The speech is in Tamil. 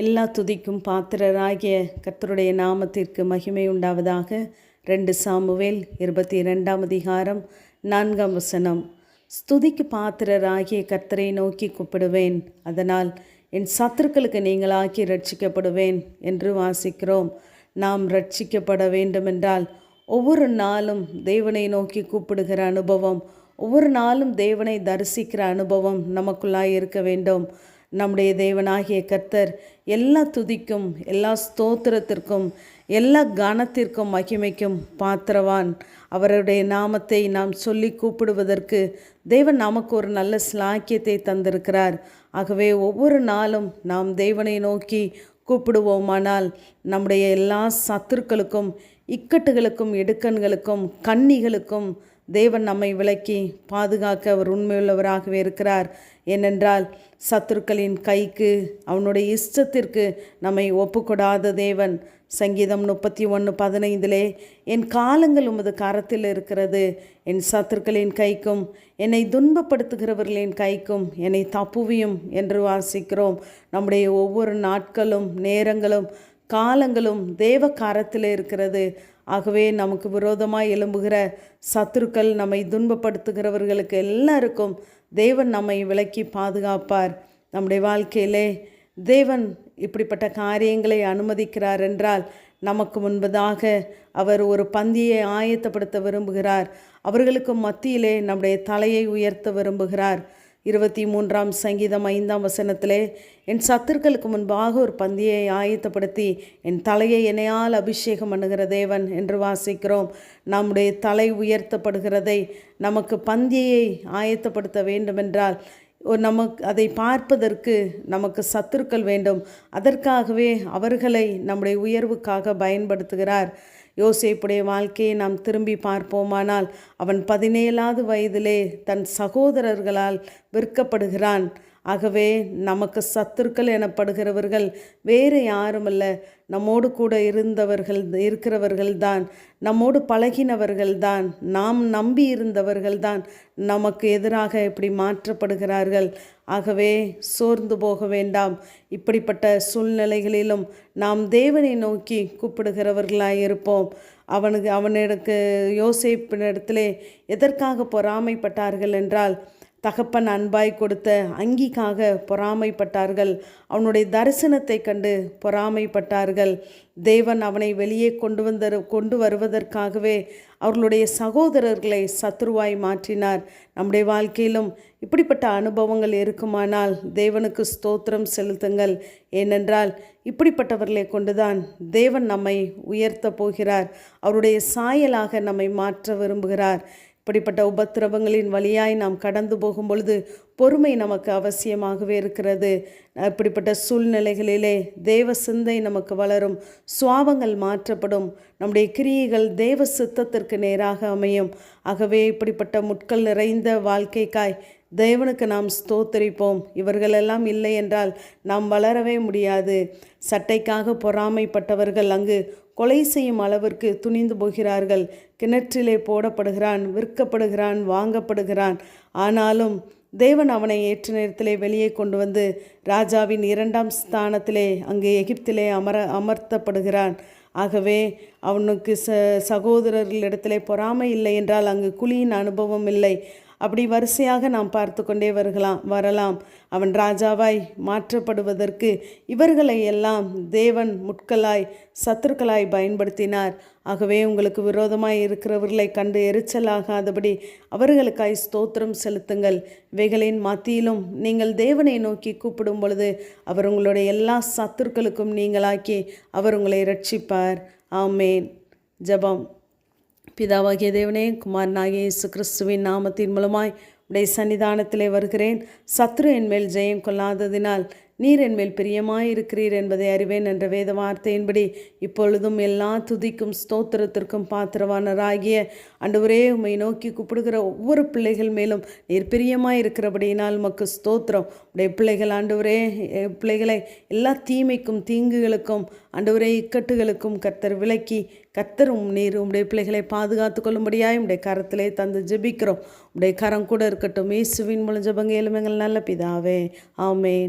எல்லா துதிக்கும் பாத்திரராகிய கர்த்தருடைய நாமத்திற்கு மகிமை உண்டாவதாக. ரெண்டு சாமுவேல் இருபத்தி இரண்டாம் அதிகாரம் நான்காம் வசனம். ஸ்துதிக்கு பாத்திரராகிய கர்த்தரை நோக்கி கூப்பிடுவேன். அதனால் என் சத்துருக்களுக்கு நீங்களாக்கி ரட்சிக்கப்படுவேன் என்று வாசிக்கிறோம். நாம் ரட்சிக்கப்பட வேண்டுமென்றால் ஒவ்வொரு நாளும் தேவனை நோக்கி கூப்பிடுகிற அனுபவம் ஒவ்வொரு நாளும் தேவனை தரிசிக்கிற அனுபவம் நமக்குள்ளாய் இருக்க வேண்டும். நம்முடைய தேவனாகிய கர்த்தர் எல்லா துதிக்கும் எல்லா ஸ்தோத்திரத்திற்கும் எல்லா கனத்திற்கும் மகிமைக்கும் பாத்திரவான். அவருடைய நாமத்தை நாம் சொல்லி கூப்பிடுவதற்கு தேவன் நமக்கு ஒரு நல்ல ஸ்லாக்கியத்தை தந்திருக்கிறார். ஆகவே ஒவ்வொரு நாளும் நாம் தேவனை நோக்கி கூப்பிடுவோமானால் நம்முடைய எல்லா சத்துருக்களுக்கும் இக்கட்டுகளுக்கும் இடுக்கண்களுக்கும் கன்னிகளுக்கும் தேவன் நம்மை விலக்கி பாதுகாக்க அவர் உண்மையுள்ளவராகவே இருக்கிறார். ஏனென்றால் சத்துருக்களின் கைக்கு அவனுடைய இஷ்டத்திற்கு நம்மை ஒப்புக்கொடாத தேவன். சங்கீதம் முப்பத்தி ஒன்று பதினைந்திலே என் காலங்கள் உமது கரத்தில் இருக்கிறது. என் சத்துருக்களின் கைக்கும் என்னை துன்பப்படுத்துகிறவர்களின் கைக்கும் என்னை தப்புவியும் என்று வாசிக்கிறோம். நம்முடைய ஒவ்வொரு நாட்களும் நேரங்களும் காலங்களும் தேவ காரத்தில் இருக்கிறது. ஆகவே நமக்கு விரோதமாக எழும்புகிற சத்துருக்கள் நம்மை துன்பப்படுத்துகிறவர்களுக்கு எல்லாருக்கும் தேவன் நம்மை விலக்கி பாதுகாப்பார். நம்முடைய வாழ்க்கையிலே தேவன் இப்படிப்பட்ட காரியங்களை அனுமதிக்கிறார் என்றால் நமக்கு முன்பதாக அவர் ஒரு பந்தியை ஆயத்தப்படுத்த விரும்புகிறார். அவர்களுக்கு மத்தியிலே நம்முடைய தலையை உயர்த்த விரும்புகிறார். இருபத்தி மூன்றாம் சங்கீதம் ஐந்தாம் வசனத்திலே என் சத்துருக்களுக்கு முன்பாக ஒரு பந்தியை ஆயத்தப்படுத்தி என் தலையை என்னையால் அபிஷேகம் பண்ணுகிற தேவன் என்று வாசிக்கிறோம். நம்முடைய தலை உயர்த்தப்படுகிறதை நமக்கு பந்தியை ஆயத்தப்படுத்த வேண்டுமென்றால் நமக்கு அதை பார்ப்பதற்கு நமக்கு சத்துருக்கள் வேண்டும். அதற்காகவே அவர்களை நம்முடைய உயர்வுக்காக பயன்படுத்துகிறார். யோசேப்புடைய வாழ்க்கையை நாம் திரும்பி பார்ப்போமானால் அவன் பதினேழாவது வயதிலே தன் சகோதரர்களால் விற்கப்படுகிறான் ஆகவே நமக்கு சத்துருக்கள் எனப்படுகிறவர்கள் வேறு யாருமல்ல. நம்மோடு கூட இருந்தவர்கள் இருக்கிறவர்கள் தான் நம்மோடு பழகினவர்கள் தான் நாம் நம்பி இருந்தவர்கள் தான் நமக்கு எதிராக இப்படி மாற்றப்படுகிறார்கள். ஆகவே சோர்ந்து போக வேண்டாம். இப்படிப்பட்ட சூழ்நிலைகளிலும் நாம் தேவனை நோக்கி கூப்பிடுகிறவர்களாக இருப்போம் அவனுக்கு அவனுக்கு யோசிப்பினிடத்திலே எதற்காக பொறாமைப்பட்டார்கள் என்றால் தகப்பன் அன்பாய் கொடுத்த அங்கிக்காக பொறாமைப்பட்டார்கள். அவனுடைய தரிசனத்தை கண்டு பொறாமைப்பட்டார்கள். தேவன் அவனை வெளியே கொண்டு வந்த கொண்டு வருவதற்காகவே அவர்களுடைய சகோதரர்களை சத்ருவாய் மாற்றினார். நம்முடைய வாழ்க்கையிலும் இப்படிப்பட்ட அனுபவங்கள் இருக்குமானால் தேவனுக்கு ஸ்தோத்திரம் செலுத்துங்கள். ஏனென்றால் இப்படிப்பட்டவர்களை கொண்டுதான் தேவன் நம்மை உயர்த்த போகிறார். அவருடைய சாயலாக நம்மை மாற்ற விரும்புகிறார். இப்படிப்பட்ட உபத்திரவங்களின் வழியாய் நாம் கடந்து போகும் பொழுது பொறுமை நமக்கு அவசியமாகவே இருக்கிறது. இப்படிப்பட்ட சூழ்நிலைகளிலே தேவ சிந்தை நமக்கு வளரும். சுவாவங்கள் மாற்றப்படும். நம்முடைய கிரியைகள் தேவ சித்தத்திற்கு நேராக அமையும். ஆகவே இப்படிப்பட்ட முட்கள் நிறைந்த வாழ்க்கைக்காய் தேவனுக்கு நாம் ஸ்தோத்தரிப்போம். இவர்களெல்லாம் இல்லை என்றால் நாம் வளரவே முடியாது. சட்டைக்காக பொறாமைப்பட்டவர்கள் அங்கு கொலை செய்யும் அளவிற்கு துணிந்து போகிறார்கள். கிணற்றிலே போடப்படுகிறான் விற்கப்படுகிறான் வாங்கப்படுகிறான். ஆனாலும் தேவன் அவனை ஏற்ற நேரத்திலே வெளியே கொண்டு வந்து ராஜாவின் இரண்டாம் ஸ்தானத்திலே அங்கே எகிப்திலே அமர அமர்த்தப்படுகிறான். ஆகவே அவனுக்கு ச சகோதரர்களிடத்திலே பொறாமை இல்லை என்றால் அங்கு குழியின் அனுபவம் இல்லை. அப்படி வரிசையாக நாம் பார்த்து கொண்டே வருகலாம் வரலாம். அவன் ராஜாவாய் மாற்றப்படுவதற்கு இவர்களை எல்லாம் தேவன் முட்களாய் சத்துருக்களாய் பயன்படுத்தினார். ஆகவே உங்களுக்கு விரோதமாய் இருக்கிறவர்களை கண்டு எரிச்சலாகாதபடி அவர்களுக்காய் ஸ்தோத்திரம் செலுத்துங்கள். இவைகளின் மத்தியிலும் நீங்கள் தேவனை நோக்கி கூப்பிடும் பொழுது அவர் உங்களுடைய எல்லா சத்துருக்களுக்கும் நீங்களாக்கி அவர் உங்களை ரட்சிப்பார் ஆமேன். ஜபம். பிதாவாகிய தேவனே குமாரனாகிய இயேசு கிறிஸ்துவின் நாமத்தின் மூலமாய் உடைய சன்னிதானத்திலே வருகிறேன். சத்ரு என் மேல் ஜெயம் கொள்ளாததினால் நீர் என்மேல் பிரியமாயிருக்கிறீர் என்பதை அறிவேன் என்ற வேத வார்த்தையின்படி இப்பொழுதும் எல்லா துதிக்கும் ஸ்தோத்திரத்திற்கும் பாத்திரவானராகிய அன்றுவரே உம்மை நோக்கி கூப்பிடுகிற ஒவ்வொரு பிள்ளைகள் மேலும் நீர் பிரியமாயிருக்கிறபடியினால் உமக்கு ஸ்தோத்திரம். உடைய பிள்ளைகள் ஆண்டவரே பிள்ளைகளை எல்லா தீமைக்கும் தீங்குகளுக்கும் ஆண்டவரே இக்கட்டுகளுக்கும் கர்த்தர் விலக்கி கத்தரும் நீர் உடைய பிள்ளைகளை பாதுகாத்து கொள்ளும்படியாய் உடைய கரத்திலே தந்து ஜெபிக்கிறோம். உடைய கரம் கூட இருக்கட்டும். இயேசுவின் மூலம் ஜபங்க எலுமைகள் நல்ல பிதாவே. ஆமேன்.